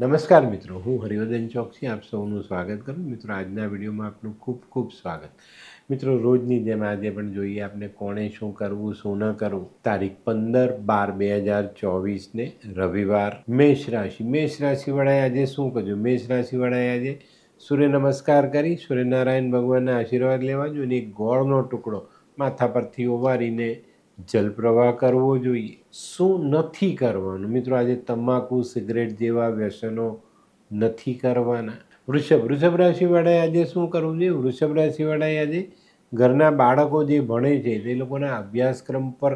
નમસ્કાર મિત્રો, હું હરિવર્ધન ચોકસી આપ સૌનું સ્વાગત કરું. મિત્રો, આજના વિડીયોમાં આપનું ખૂબ ખૂબ સ્વાગત. મિત્રો, રોજની જેમ આજે પણ જોઈએ આપણે કોણે શું કરવું, શું ન કરવું. તારીખ પંદર બાર બે હજાર ચોવીસને રવિવાર મેષ રાશિ. મેષ રાશિવાળાએ આજે શું કર્યું? મેષ રાશિવાળાએ આજે સૂર્ય નમસ્કાર કરી. સૂર્યનારાયણ ભગવાનના આશીર્વાદ લેવા જોઈએ અને એક ગોળનો ટુકડો માથા પરથી ઓવારીને જલપ્રવાહ કરવો જોઈએ. શું નથી કરવાનું? મિત્રો, આજે તમાકુ, સિગરેટ જેવા વ્યસનો નથી કરવાના. વૃષભ વૃષભ રાશિવાળાએ આજે શું કરવું જોઈએ? વૃષભ રાશિવાળાએ આજે ઘરના બાળકો જે ભણે છે, તે લોકોના અભ્યાસક્રમ પર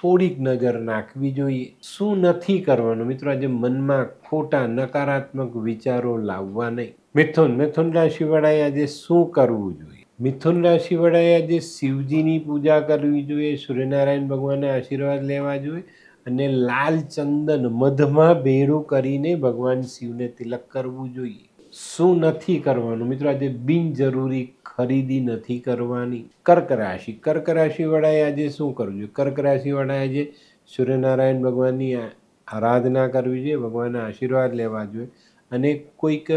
થોડીક નજર નાખવી જોઈએ. શું નથી કરવાનું? મિત્રો, આજે મનમાં ખોટા, નકારાત્મક વિચારો લાવવા નહીં. મિથુન મિથુન રાશિવાળાએ આજે શું કરવું જોઈએ? મિથુન રાશિવાળાએ આજે શિવજીની પૂજા કરવી જોઈએ, સૂર્યનારાયણ ભગવાનના આશીર્વાદ લેવા જોઈએ અને લાલ ચંદન મધમાં ભેળું કરીને ભગવાન શિવને તિલક કરવું જોઈએ. શું નથી કરવાનું? મિત્રો, આજે બિનજરૂરી ખરીદી નથી કરવાની. કર્ક રાશિ. કર્ક રાશિવાળાએ આજે શું કરવું જોઈએ? કર્ક રાશિવાળાએ આજે સૂર્યનારાયણ ભગવાનની આરાધના કરવી જોઈએ, ભગવાનના આશીર્વાદ લેવા જોઈએ અને કોઈક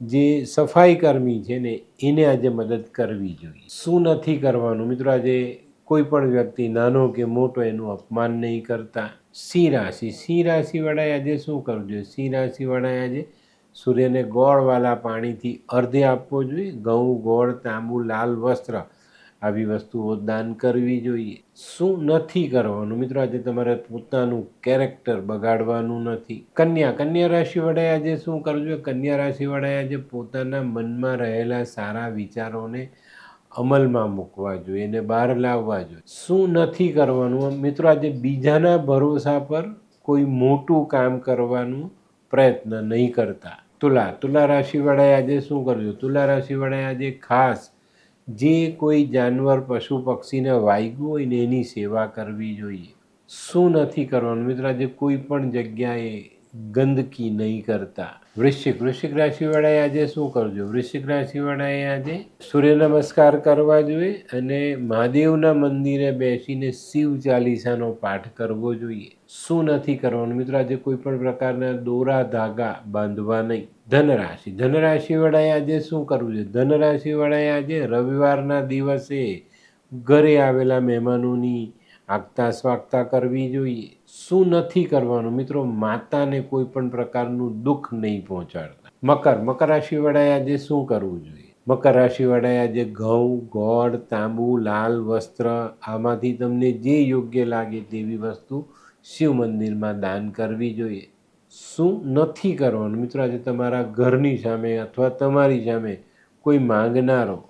જે સફાઈ કર્મી છે ને, એને આજે મદદ કરવી જોઈએ. શું નથી કરવાનું? મિત્રો, આજે કોઈ પણ વ્યક્તિ, નાનો કે મોટો, એનું અપમાન નહીં કરતા. સિંહ રાશિ. સિંહ રાશિવાળાએ આજે શું કરવું જોઈએ? સિંહ રાશિવાળાએ આજે સૂર્યને ગોળવાળા પાણીથી અર્ધે આપવો જોઈએ. ઘઉં, ગોળ, તાંબુ, લાલ વસ્ત્ર આવી વસ્તુઓ દાન કરવી જોઈએ. શું નથી કરવાનું? મિત્રો, આજે તમારે પોતાનું કેરેક્ટર બગાડવાનું નથી. કન્યા કન્યા રાશિવાળાએ આજે શું કરવું જોઈએ કન્યા રાશિવાળાએ આજે પોતાના મનમાં રહેલા સારા વિચારોને અમલમાં મૂકવા જોઈએ એને બહાર લાવવા જોઈએ. શું નથી કરવાનું? મિત્રો, આજે બીજાના ભરોસા પર કોઈ મોટું કામ કરવાનું પ્રયત્ન નહીં કરતા. તુલા તુલા રાશિવાળાએ આજે શું કરવું તુલા રાશિવાળાએ આજે ખાસ જે કોઈ જાનવર, પશુ, પક્ષીને વાગ્યું હોય ને એની સેવા કરવી જોઈએ. શું નથી કરવાનું? મિત્રો, આજે કોઈ પણ જગ્યાએ ગંદકી નહીં કરતા. વૃશ્ચિક વૃશ્ચિક રાશિવાળાએ આજે શું કરજો? વૃશ્ચિક રાશિવાળાએ આજે સૂર્ય નમસ્કાર કરવા જોઈએ અને મહાદેવના મંદિરે બેસીને શિવ ચાલીસાનો પાઠ કરવો જોઈએ. શું નથી કરવાનું? મિત્રો, આજે કોઈ પણ પ્રકારના દોરા, ધાગા બાંધવા નહીં. ધનરાશિ, ધનરાશિવાળાએ આજે શું કરવું જોઈએ? ધનરાશિવાળાએ આજે રવિવારના દિવસે ઘરે આવેલા મહેમાનોની આગતા સ્વાગતા કરવી જોઈએ. શું નથી કરવાનું? મિત્રો, માતાને કોઈ પણ પ્રકારનું દુઃખ નહીં પહોંચાડતા. મકર મકર રાશિવાળાએ આજે શું કરવું જોઈએ? મકર રાશિવાળાએ આજે ઘઉં, ગોળ, તાંબુ, લાલ વસ્ત્ર, આમાંથી તમને જે યોગ્ય લાગે તેવી વસ્તુ શિવ મંદિરમાં દાન કરવી જોઈએ. શું નથી કરવાનું? મિત્રો, આજે તમારા ઘરની સામે અથવા તમારી સામે કોઈ માંગનારો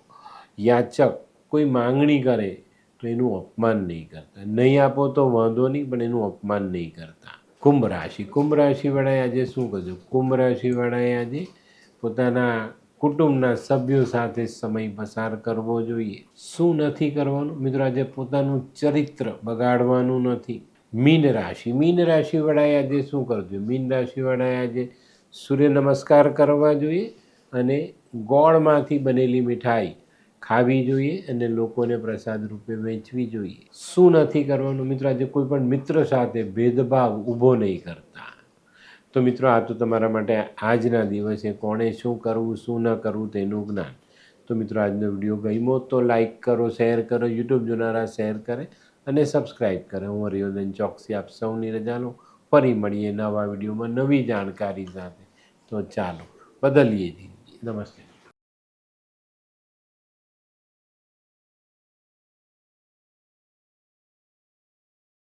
યાચક કોઈ માંગણી કરે તો એનું અપમાન નહીં કરતા. નહીં આપો તો વાંધો નહીં, પણ એનું અપમાન નહીં કરતા. કુંભ રાશિ, કુંભ રાશિવાળાએ આજે શું કરજો કુંભ રાશિવાળાએ આજે પોતાના કુટુંબના સભ્યો સાથે સમય પસાર કરવો જોઈએ. શું નથી કરવાનું? મિત્રો, આજે પોતાનું ચરિત્ર બગાડવાનું નથી. મીન રાશિ, મીન રાશિવાળાએ આજે શું કરવું મીન રાશિવાળાએ આજે સૂર્ય નમસ્કાર કરવા જોઈએ અને ગોળમાંથી બનેલી મીઠાઈ ખાવી જોઈએ અને લોકોને પ્રસાદ રૂપે વેચવી જોઈએ. શું નથી કરવાનું મિત્રો? આજે કોઈ પણ મિત્ર સાથે ભેદભાવ ઊભો નહીં કરતા. તો મિત્રો, આ તો તમારા માટે આજના દિવસે કોણે શું કરવું, શું ન કરવું તેનું જ્ઞાન. તો મિત્રો, આજનો વીડિયો ગમ્યો તો લાઇક કરો, શેર કરો, યુટ્યુબ જોનારા શેર કરે અને સબસ્ક્રાઈબ કરે. હું હરિયોદન ચોકસી આપ સૌની રજા લઉં. ફરી મળીએ નવા વિડીયોમાં નવી જાણકારી સાથે. તો ચાલો, બદલીએ નમસ્તે.